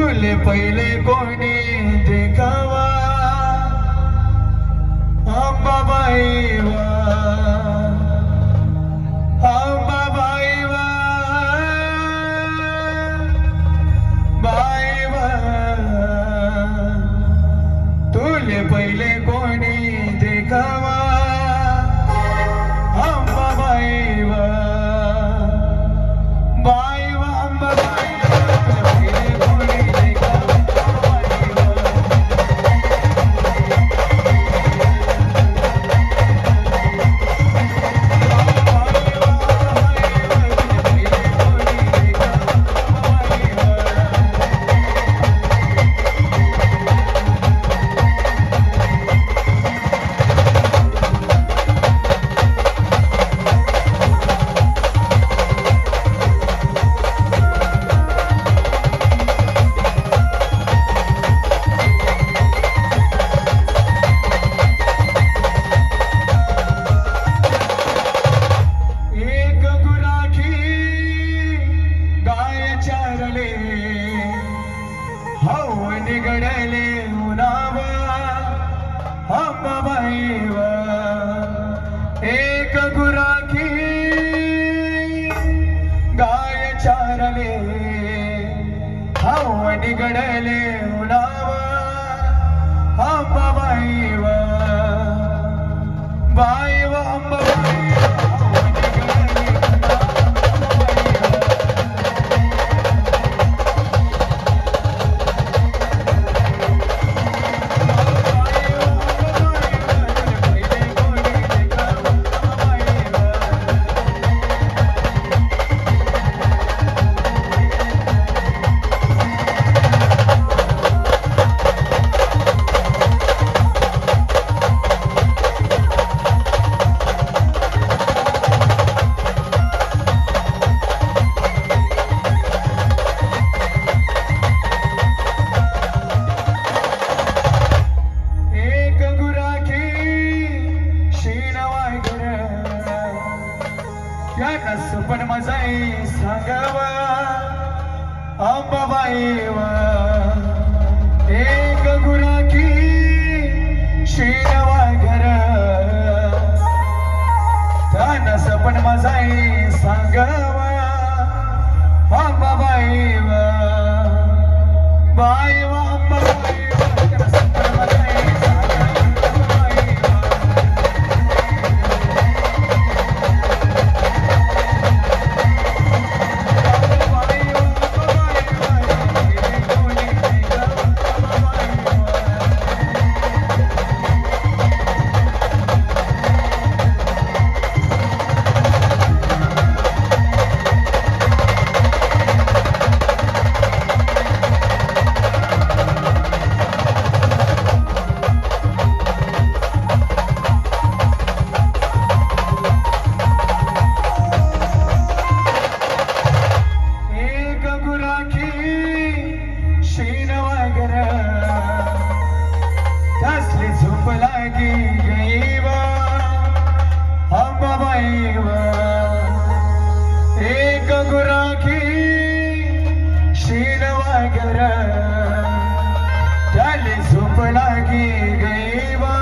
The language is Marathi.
ફૂલ પૈલે કોને દેખાવા અંબાબાઈ चरले हौ निगडले उनाव, हम वैव, एक गुराखी गाय चारले, हौ निगडले उनाव, हम वैव वायव अंब जाई मजाई सांगावा अंबाबाईवा. एक गुराखी शेणवाय घर. धन सपन मजाई सांगावा. वागर. कसली झोप लागी गैव अंबाबाईव एक गुराखी शील वागर. झाली झोप लागी गैवा